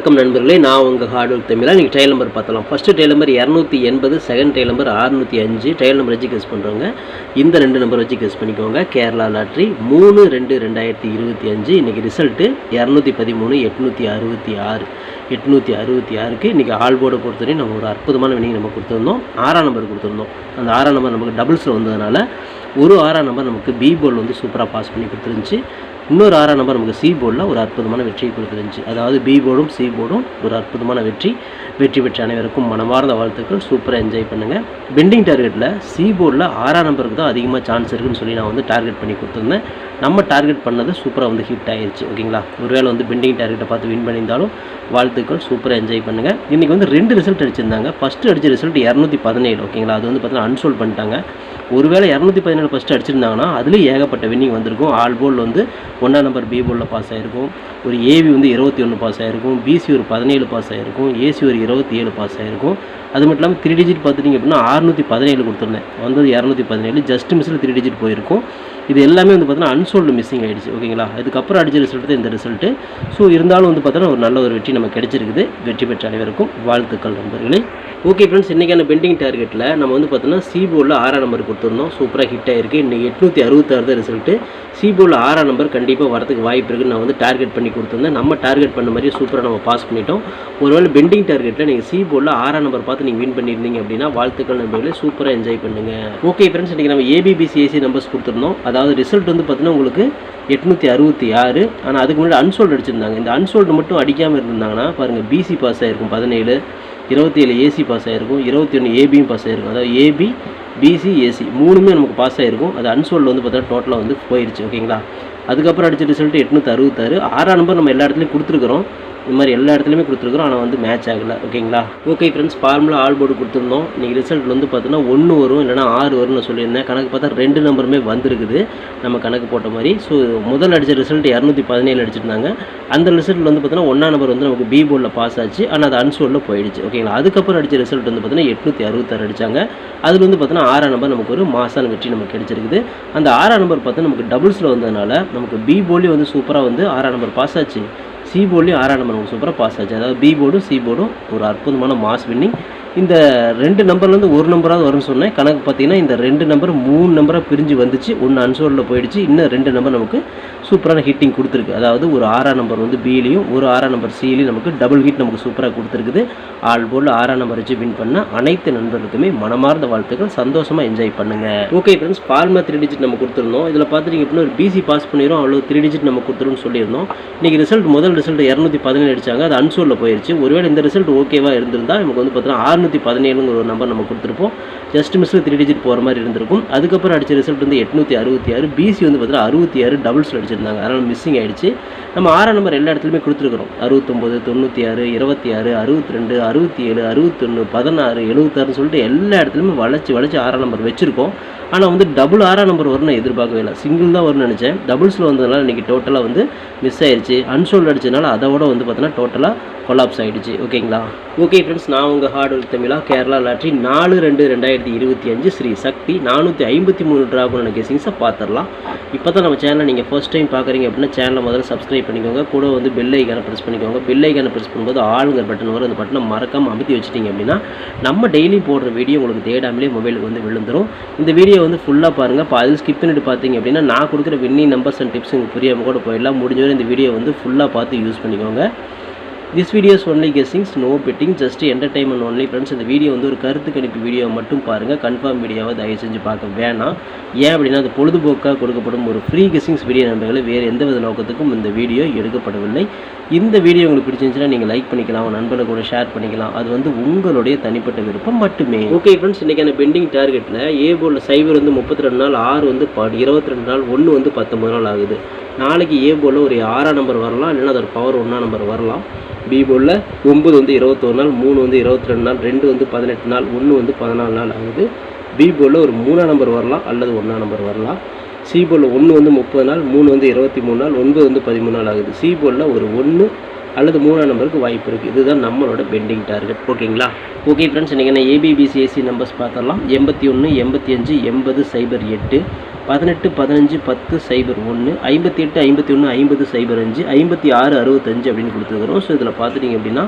வணக்கம் நண்பர்களே நான் உங்கள் ஹார்ட் ஒர்க் தமிழா. நீங்கள் ட்ரையல் நம்பர் பார்த்தலாம் ஃபஸ்ட்டு ட்ரையல் நம்பர் இரநூத்தி எண்பது செகண்ட் ட்ரையல் நம்பர் அறுநூற்றி அஞ்சு. ட்ரையல் நம்பர் வச்சு கெஸ் பண்ணுறவங்க இந்த ரெண்டு நம்பர் வச்சு கெஸ் பண்ணிக்கோங்க. கேரளா லாட்ரி மூணு ரெண்டு ரெண்டாயிரத்தி இருபத்தி அஞ்சு. இன்றைக்கி ரிசல்ட்டு இரநூத்தி பதிமூணு எட்நூற்றி அறுபத்தி ஆறு. எட்நூற்றி அறுபத்தி ஆறுக்கு இன்றைக்கி ஆல் போர்டை பொறுத்தவரையும் நம்ம ஒரு அற்புதமான வினிங் நம்ம கொடுத்துருந்தோம். ஆறாம் நம்பர் கொடுத்துருந்தோம். அந்த ஆறாம் நம்பர் நமக்கு டபுள்ஸில் வந்ததுனால ஒரு ஆறாம் நம்பர் நமக்கு பி போர்டில் வந்து சூப்பராக பாஸ் பண்ணி கொடுத்துருந்துச்சு. இன்னொரு ஆறாம் நம்பர் நமக்கு சி போர்டில் ஒரு அற்புதமான வெற்றியை கொடுத்துருந்துச்சு அதாவது பி போர்டும் சி போர்டும் ஒரு அற்புதமான வெற்றி. வெற்றி பெற்ற அனைவருக்கும் மனமார்ந்த வாழ்த்துக்கள் சூப்பராக என்ஜாய் பண்ணுங்கள் பெண்டிங் டார்கெட்டில் சி போர்டில் ஆறாம் நம்பருக்கு தான் அதிகமாக சான்ஸ் இருக்குன்னு சொல்லி நான் வந்து டார்கெட் பண்ணி கொடுத்துருந்தேன். நம்ம டார்கெட் பண்ணது சூப்பராக வந்து ஹிட் ஆயிருச்சு ஓகேங்களா? ஒருவேளை வந்து பெண்டிங் டார்கெட்டை பார்த்து வின் பண்ணியிருந்தாலும் வாழ்த்துக்கள் சூப்பராக என்ஜாய் பண்ணுங்கள் இன்றைக்கி வந்து ரெண்டு ரிசல்ட் அடிச்சிருந்தாங்க. ஃபஸ்ட்டு அடித்த ரிசல்ட் இரநூத்தி பதினேழு ஓகேங்களா? அது வந்து பார்த்தீங்கன்னா அன்சோல் பண்ணிட்டாங்க. ஒருவேளை இரநூத்தி பதினேழு ஃபஸ்ட்டு அடிச்சிருந்தாங்கன்னா அதுலேயும் ஏகப்பட்ட வின்னிங் வந்திருக்கும். ஆல் போல் வந்து ஒன்றாம் நம்பர் பி போர்டில் பாஸ் ஆகிருக்கும் ஒரு ஏவி வந்து இருபத்தி ஒன்று பாஸ் ஆகிருக்கும் பிசி ஒரு பதினேழு பாஸ் ஆகிருக்கும் ஏசி ஒரு இருபத்தி ஏழு பாஸ் ஆகிருக்கும் அது மட்டும் இல்லாமல் த்ரீ டிஜிட் பார்த்துட்டிங்க அப்படின்னா அறுநூற்றி பதினேழு கொடுத்துருந்தேன். வந்தது இரநூத்தி பதினேழு. ஜஸ்ட் மிஸ்ஸில் த்ரீ டிஜிட் போயிருக்கும். இது எல்லாமே வந்து பார்த்தீங்கன்னா அன்சோல்டு மிஸ்ஸிங் ஆகிடுச்சு ஓகேங்களா அதுக்கப்புறம் அடிச்ச ரிசல்ட் தான் இந்த ரிசல்ட்டு ஸோ இருந்தாலும் வந்து பார்த்தீங்கன்னா ஒரு நல்ல ஒரு வெற்றி நமக்கு கிடைச்சிருக்குது. வெற்றி பெற்ற அனைவருக்கும் வாழ்த்துக்கள் நண்பர்களே. ஓகே ஃப்ரெண்ட்ஸ் இன்றைக்கான பெண்டிங் டார்கெட்டில் நம்ம வந்து பார்த்தோன்னா சி போர்டில் ஆறாம் நம்பர் கொடுத்துருந்தோம் சூப்பராக ஹிட் ஆகிருக்கு இன்றைக்கி எட்நூற்றி அறுபத்தாறு தான் ரிசல்ட்டு சி போர்டில் ஆறாம் நம்பர் கண்டிப்பாக வரதுக்கு வாய்ப்பு இருக்குன்னு நான் வந்து டார்கெட் பண்ணி கொடுத்துருந்தேன். நம்ம டார்கெட் பண்ண மாதிரி சூப்பராக நம்ம பாஸ் பண்ணிட்டோம். ஒருவேளை பெண்டிங் டார்கெட்டில் நீங்கள் சி போர்டில் ஆறாம் நம்பர் பார்த்து நீங்கள் வின் பண்ணியிருந்தீங்க அப்படின்னா வாழ்த்துக்கள் நம்பர்களை சூப்பராக என்ஜாய் பண்ணுங்கள் ஓகே ஃப்ரெண்ட்ஸ் இன்றைக்கி நம்ம ஏபிபிசிஏசி நம்பர்ஸ் கொடுத்துருந்தோம். அதாவது ரிசல்ட் வந்து பார்த்தீங்கன்னா உங்களுக்கு எட்நூற்றி அறுபத்தி ஆறு. ஆனால் அதுக்கு முன்னாடி அன்சோல்டு அடிச்சிருந்தாங்க. இந்த அன்சோல்டு மட்டும் அடிக்காமல் இருந்தாங்கன்னா பாருங்கள் பிசி பாஸ் ஆகிருக்கும் பதினேழு. இருபத்தி ஏழு ஏசி பாஸ் ஆகிருக்கும் இருபத்தி ஒன்று ஏபியும் பாஸ் ஆகிருக்கும் அதாவது ஏபி பிசி ஏசி மூணுமே நமக்கு பாஸ் ஆகிருக்கும் அது அன்சோல்டு வந்து பார்த்தா டோட்டலாக வந்து போயிடுச்சு ஓகேங்களா அதுக்கப்புறம் அடிச்ச ரிசல்ட் எட்நூற்றி அறுபத்தாறு. ஆறாம் நம்பர் நம்ம எல்லா இடத்துலையும் கொடுத்துருக்குறோம். இந்த மாதிரி எல்லா இடத்துலையுமே கொடுத்துருக்குறோம். ஆனால் வந்து மேட்ச் ஆகலை. ஓகேங்களா okay friends formula all board கொடுத்துருந்தோம். நீங்கள் ரிசல்ட் வந்து பார்த்தீங்கன்னா ஒன்று வரும் இல்லைனா ஆறு வரும்னு சொல்லியிருந்தேன். கணக்கு பார்த்தா ரெண்டு நம்பருமே வந்திருக்குது. நம்ம கணக்கு போட்ட மாதிரி. ஸோ முதல் அடித்த ரிசல்ட் இரநூத்தி பதினேழு அடிச்சிருந்தாங்க. அந்த ரிசல்ட் வந்து பார்த்தீங்கன்னா ஒன்றாம் நம்பர் வந்து நமக்கு பி போர்டில் பாஸ் ஆச்சு. ஆனால் அது அன்சோர்டில் போயிடுச்சு. ஓகேங்களா அதுக்கப்புறம் அடித்த ரிசல்ட் வந்து பார்த்தீங்கன்னா எட்நூற்றி அறுபத்தாறு அடித்தாங்க அதில் வந்து பார்த்தீங்கன்னா ஆறாம் நம்பர் நமக்கு ஒரு மாசான வெற்றி நமக்கு கிடச்சிருக்குது. அந்த ஆறாம் நம்பர் பார்த்தா நமக்கு டபுள்ஸில் வந்ததுனால நமக்கு பி போலி வந்து சூப்பராக வந்து ஆறாம் நம்பர் பாஸ் ஆச்சு. சி போர்ட்லேயும் ஆறாம் நம்பர் நமக்கு சூப்பராக பாஸ் ஆச்சு அதாவது பி போர்டும் சி போர்டும் ஒரு அற்புதமான மாஸ் வின்னிங் இந்த ரெண்டு நம்பர்லேருந்து ஒரு நம்பராவது வரும்னு சொன்னேன். கணக்கு பார்த்தீங்கன்னா இந்த ரெண்டு நம்பர் மூணு நம்பராக பிரிஞ்சு வந்துச்சு. ஒன்று அன்சோரில் போயிடுச்சு. இன்னும் ரெண்டு நம்பர் நமக்கு சூப்பரான ஹிட்டிங் கொடுத்துருக்கு. அதாவது ஒரு ஆறாம் நம்பர் வந்து பியிலையும் ஒரு ஆறாம் நம்பர் சியிலையும் நமக்கு டபுள் ஹிட் நமக்கு சூப்பராக கொடுத்துருக்குது. ஆல் போல் ஆறாம் நம்பர் வச்சு வின் பண்ண அனைத்து நண்பர்களுக்குமே மனமார்ந்த வாழ்த்துக்கள். சந்தோஷமாக என்ஜாய் பண்ணுங்கள் ஓகே ஃப்ரெண்ட்ஸ் ஃபார்மா த்ரீ டிஜிட் நம்ம கொடுத்துருந்தோம். இதில் பார்த்துட்டு எப்படின்னா ஒரு பிசி பாஸ் பண்ணிடும் அவ்வளோ த்ரீ டிஜிட் நம்ம கொடுத்துருன்னு சொல்லியிருந்தோம். இன்றைக்கி ரிசல்ட் முதல் ரிசல்ட் இரநூத்தி பதினேழு அடிச்சாங்க. அது அன்சோலில் போயிடுச்சு ஒருவேளை இந்த ரிசல்ட் ஓகேவாக இருந்திருந்தா நமக்கு வந்து பார்த்தீங்கன்னா ஆறுநூற்றி பதினேழுங்கிற ஒரு நம்பர் நம்ம கொடுத்துருப்போம். ஜஸ்ட் மிஸ்ஸில் த்ரீ டிஜிட் போகிற மாதிரி இருந்திருக்கும். அதுக்கப்புறம் அடிச்ச ரிசல்ட் வந்து எட்நூற்றி அறுபத்தி ஆறு பிசி வந்து பார்த்தீங்கன்னா அறுபத்தி ஆறு டபுள்ஸில் அடிச்சிருந்தாங்க. அதனால் மிஸ்ஸிங் ஆயிடுச்சு. நம்ம ஆறாம் நம்பர் எல்லா இடத்துலையுமே கொடுத்துருக்குறோம். அறுபத்தொம்போது தொண்ணூற்றி ஆறு இருபத்தி ஆறு அறுபத்தி ரெண்டு அறுபத்தி ஏழு அறுபத்தொன்று பதினாறு எழுபத்தாறுன்னு சொல்லிட்டு எல்லா இடத்துலையுமே வளைச்சி வளைச்சி ஆறாம் நம்பர் வச்சுருக்கோம். ஆனால் வந்து டபுள் ஆறாம் நம்பர் வரும்னு எதிர்பார்க்கவே இல்லை. சிங்கிள் தான் வரும்னு நினச்சேன். டபுள்ஸில் வந்ததுனால இன்றைக்கி டோட்டலாக வந்து மிஸ் ஆயிடுச்சு அன்சோல்டு அடிச்சதுனால அதோட வந்து பார்த்தீங்கன்னா டோட்டலாக கொலாப்ஸ் ஆகிடுச்சு ஓகேங்களா ஓகே ஃப்ரெண்ட்ஸ் நான் உங்கள் ஹார்ட் ஒர்க் தமிழா கேரளா லாட்ரி நாலு ரெண்டு ரெண்டாயிரத்தி இருபத்தி அஞ்சு ஸ்ரீ சக்தி. நானூற்றி ஐம்பத்தி மூணு ட்ராகுன கெஸிங்ஸை பார்த்துடலாம். இப்போ தான் நம்ம சேனலை நீங்கள் ஃபஸ்ட் டைம் பார்க்குறீங்க அப்படின்னா சேனலை முதல்ல சப்ஸ்கிரைப் பண்ணிக்கோங்க. கூட வந்து பெல் ஐக்கானை ப்ரெஸ் பண்ணிக்கோங்க. பெல் ஐக்கானை ப்ரெஸ் பண்ணும்போது ஆளுங்கிற பட்டன் வரும். அந்த பட்டனை மறக்காமல் அமைத்தி வச்சிட்டிங்க அப்படின்னா நம்ம டெய்லி போடுற வீடியோ உங்களுக்கு தேடாமலே மொபைலுக்கு வந்து விழுந்துரும். இந்த வீடியோ வந்து ஃபுல்லாக பாருங்கள் இப்போ அதில் ஸ்கிப் பண்ணிட்டு பார்த்தீங்க அப்படின்னா நான் கொடுக்குற வின்னிங் நம்பர்ஸ் அண்ட் டிப்ஸ் உங்களுக்கு புரியாமல் கூட போயிடலாம். முடிஞ்சவரை இந்த வீடியோ வந்து ஃபுல்லாக பார்த்து யூஸ் பண்ணிக்கோங்க. This videos only guessings no betting just entertainment only friends இந்த வீடியோ வந்து ஒரு கருத்து கணிப்பு வீடியோ மட்டும் பாருங்கள் கன்ஃபார்ம் வீடியோவை தயவு செஞ்சு பார்க்க வேணாம். ஏன் அப்படின்னா அது பொழுதுபோக்காக கொடுக்கப்படும் ஒரு ஃப்ரீ கெஸ்ஸிங்ஸ் வீடியோ நண்பர்களை. வேறு எந்த வித நோக்கத்துக்கும் இந்த வீடியோ எடுக்கப்படவில்லை. இந்த வீடியோ உங்களுக்கு பிடிச்சிருந்துச்சுன்னா நீங்கள் லைக் பண்ணிக்கலாம் உங்கள் நண்பர்கள் கூட ஷேர் பண்ணிக்கலாம். அது வந்து உங்களுடைய தனிப்பட்ட விருப்பம் மட்டுமே. ஓகே ஃப்ரெண்ட்ஸ் இன்றைக்கான பெண்டிங் டார்கெட்டில் ஏ போர்டில் சைபர் வந்து முப்பத்தி ரெண்டு நாள் ஆறு வந்து இருபத்தி ரெண்டு நாள் ஒன்று வந்து பத்தொம்பது நாள் ஆகுது. நாளைக்கு ஏ போர்டில் ஒரு ஆறாம் நம்பர் வரலாம் இல்லைன்னா அதோட பவர் ஒன்றாம் நம்பர் வரலாம். பி போலில் ஒம்பது வந்து இருபத்தொரு நாள் மூணு வந்து இருபத்தி ரெண்டு நாள் ரெண்டு வந்து பதினெட்டு நாள் ஒன்று வந்து பதினாலு நாள் ஆகுது. பி போலில் ஒரு மூணாம் நம்பர் வரலாம் அல்லது ஒன்றாம் நம்பர் வரலாம். சி போலில் ஒன்று வந்து முப்பது நாள் மூணு வந்து இருபத்தி மூணு நாள் ஒன்பது வந்து பதிமூணு நாள் ஆகுது. சி போலில் ஒரு ஒன்று அல்லது மூணாம் நம்பருக்கு வாய்ப்பு இருக்குது இதுதான் நம்மளோட பெண்டிங் டார்கெட் ஓகேங்களா? ஓகே ஃப்ரெண்ட்ஸ் இன்றைக்கி என்ன ஏபிபிசிஎஸ்சி நம்பர்ஸ் பார்த்தரலாம் எண்பத்தி ஒன்று எண்பத்தி அஞ்சு எண்பது சைபர் எட்டு பதினெட்டு பதினஞ்சு பத்து சைபர் ஒன்று ஐம்பத்தி எட்டு ஐம்பத்தி ஒன்று ஐம்பது சைபர் அஞ்சு ஐம்பத்தி ஆறு அறுபத்தஞ்சு அப்படின்னு கொடுத்துருக்குறோம். ஸோ இதில் பார்த்துட்டிங்க அப்படின்னா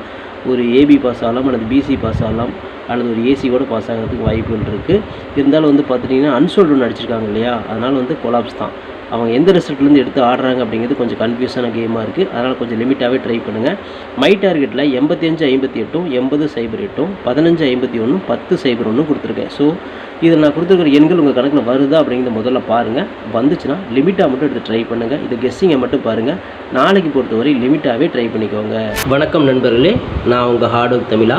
ஒரு ஏபி பாஸ் ஆகலாம் அல்லது பிசி பாஸ் ஆகலாம் அல்லது ஒரு ஏசியோட பாஸ் ஆகிறதுக்கு வாய்ப்புகள் இருக்குது இருந்தாலும் வந்து பார்த்துட்டிங்கன்னா அன்சோல்டு ஒன்று அடிச்சிருக்காங்க இல்லையா? அதனால் வந்து கொலாப்ஸ் தான். அவங்க எந்த ரிசல்ட்லேருந்து எடுத்து ஆடுறாங்க அப்படிங்கிறது கொஞ்சம் கன்ஃபியூஸான கேமாக இருக்குது அதனால் கொஞ்சம் லிமிட்டாகவே ட்ரை பண்ணுங்கள் மை டார்கெட்டில் எண்பத்தஞ்சு ஐம்பத்தி எட்டும் எண்பது சைபர் எட்டும் பதினஞ்சு ஐம்பத்தி ஒன்றும் பத்து சைபர் ஒன்றும் கொடுத்துருக்கேன். ஸோ இதில் நான் கொடுத்துருக்கிற எண்கள் உங்கள் கணக்கில் வருதா அப்படிங்கிறத முதல்ல பாருங்கள் வந்துச்சுன்னா லிமிட்டாக மட்டும் எடுத்து ட்ரை பண்ணுங்கள் இது கெஸ்ஸிங்கை மட்டும் பாருங்கள் நாளைக்கு பொறுத்தவரை லிமிட்டாகவே ட்ரை பண்ணிக்கோங்க. வணக்கம் நண்பர்களே. நான் உங்கள் ஹார்ட் ஒர்க் தமிழா.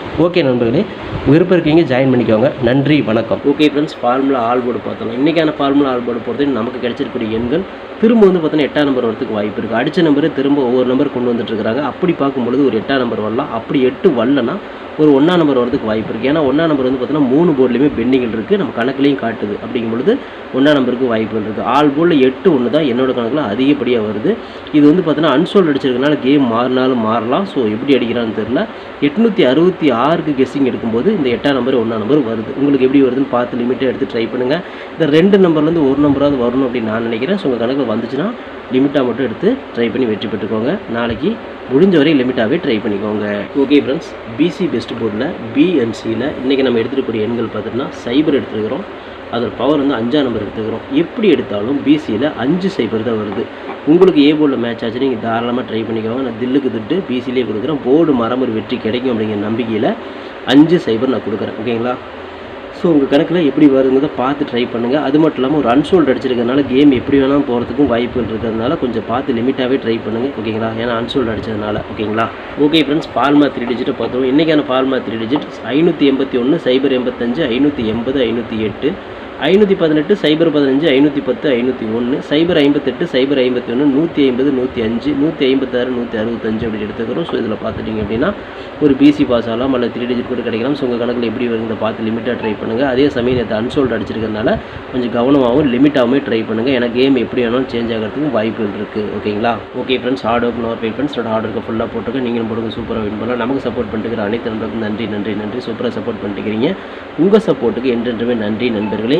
ஓகே நண்பர்களே விருப்பம் இருக்கீங்க ஜாயின் பண்ணிக்கோங்க. நன்றி வணக்கம். Okay friends formula all board பார்த்தோம். இன்றைக்கான ஃபார்முலா ஆல் போர்டு பொறுத்து நமக்கு கிடைச்சிருக்கக்கூடிய எண்கள் திரும்ப வந்து பார்த்தீங்கன்னா எட்டாம் நம்பர் வரதுக்கு வாய்ப்பு இருக்குது அடித்த நம்பரு திரும்ப ஒவ்வொரு நம்பர் கொண்டு வந்துட்டுருக்காங்க அப்படி பார்க்கும்பொழுது ஒரு எட்டாம் நம்பர் வரலாம். அப்படி எட்டு வரலன்னா ஒரு ஒன்றா நம்பர் வரதுக்கு வாய்ப்பு இருக்குது ஏன்னா ஒன்றா நம்பர் வந்து பார்த்தீங்கன்னா மூணு போர்ட்லேயுமே பெண்டிங்கள் இருக்குது நம்ம கணக்குலையும் காட்டுது. அப்படிங்கும் பொழுது ஒன்றா நம்பருக்கு வாய்ப்புகள் இருக்குது ஆல் போர்டில் எட்டு ஒன்று தான் என்னோட கணக்கில் அதிகப்படியாக வருது. இது வந்து பார்த்தீங்கன்னா அன்சோல்ட் அடிச்சிருக்கனால கேம் மாறினாலும் மாறலாம். ஸோ எப்படி அடிக்கிறான்னு தெரில எட்நூற்றி அறுபத்தி ஆறு ஆறுக்கு கெஸ்ஸிங் எடுக்கும்போது இந்த எட்டாம் நம்பர் ஒன்றா நம்பர் வருது. உங்களுக்கு எப்படி வருதுன்னு பார்த்து லிமிட்டை எடுத்து ட்ரை பண்ணுங்கள் இந்த ரெண்டு நம்பர்லேருந்து ஒரு நம்பராவது வரணும் அப்படின்னு நான் நினைக்கிறேன். ஸோ உங்கள் கணக்கில் வந்துச்சுன்னா லிமிட்டாக மட்டும் எடுத்து ட்ரை பண்ணி வெற்றி பெற்றுக்கோங்க. நாளைக்கு முடிஞ்ச வரை லிமிட்டாகவே ட்ரை பண்ணிக்கோங்க. ஓகே ஃப்ரெண்ட்ஸ் பிசி பெஸ்ட் போர்டில் பிஎன்சியில் இன்றைக்கி நம்ம எடுத்துருக்கக்கூடிய எண்கள் பார்த்துட்டுனா சைபர் எடுத்துருக்கிறோம். அதில் பவர் வந்து அஞ்சாம் நம்பர் எடுத்துக்கிறோம் எப்படி எடுத்தாலும் பிசியில் அஞ்சு சைபர் தான் வருது. உங்களுக்கு ஏ போர்டில் மேட்ச் ஆச்சு நீங்கள் தாராளமாக ட்ரை பண்ணிக்கோங்க. நான் தில்லுக்கு திட்டு பிசிலே கொடுக்குறேன். போர்டு மரம் ஒரு வெற்றி கிடைக்கும் அப்படிங்கிற நம்பிக்கையில் அஞ்சு சைபர் நான் கொடுக்குறேன். ஓகேங்களா ஸோ உங்கள் கணக்கில் எப்படி வருங்கிறத பார்த்து ட்ரை பண்ணுங்கள் அது மட்டும் இல்லாமல் ஒரு அன்சோல்டு அடிச்சிருக்கறனால கேம் எப்படி வேணாலும் போகிறதுக்கும் வாய்ப்புகள் இருக்கிறதுனால கொஞ்சம் பார்த்து லிமிட்டாகவே ட்ரை பண்ணுங்கள் ஓகேங்களா ஏன்னா அன்சோல்டு அடிச்சதுனால. ஓகேங்களா ஓகே ஃப்ரெண்ட்ஸ் ஃபார்மா த்ரீ டிஜிட்டை பார்த்தோம் இன்றைக்கான ஃபார்மா த்ரீ டிஜிட் ஐநூற்றி எண்பத்தி ஒன்று சைபர் எண்பத்தஞ்சு ஐநூற்றி எண்பது ஐநூற்றி எட்டு. ஐநூற்றி பதினெட்டு சைபர் பதினஞ்சு ஐநூற்றி பத்து ஐநூற்றி ஒன்று சைபர் ஐம்பத்தெட்டு சைபர் ஐம்பத்தி ஒன்று நூற்றி ஐம்பது நூற்றி அஞ்சு நூற்றி ஐம்பத்தாறு நூற்றி அறுபத்தஞ்சு அப்படி எடுத்துக்கிறோம். ஸோ இதில் பார்த்துட்டிங்க அப்படின்னா ஒரு பிசி பாஸ் ஆகலாம் அல்லது த்ரீ டிஜிட் கூட கிடைக்கலாம். ஸோ உங்கள் கணக்கில் எப்படி வருங்க பார்த்து லிமிட்டாக ட்ரை பண்ணுங்கள் அதே சமயம் நேற்று அன்சோல்டு அடிச்சிருக்கிறதுனால கொஞ்சம் கவனமாகவும் லிமிட்டாகவும் ட்ரை பண்ணுங்கள் ஏன்னா கேம் எப்படி வேணாலும் சேஞ்ச் ஆகிறதுக்கும் வாய்ப்புகள் இருக்குது ஓகேங்களா ஓகே ஃப்ரெண்ட்ஸ் ஹார்ட் ஒர்க் நோர் பே ஃப்ரெண்ட்ஸ் ஹார்ட் ஒர்க்கை ஃபுல்லாக போட்டுருக்க நீங்களும் போடுங்க சூப்பராக வின் பண்ணலாம். நமக்கு சப்போர்ட் பண்ணிட்டு அனைத்து நண்பர்களுக்கும் நன்றி நன்றி நன்றி. சூப்பராக சப்போர்ட் பண்ணிக்கிறீங்க. உங்கள் சப்போர்ட்டுக்கு என்றென்றுமே நன்றி நண்பர்களே.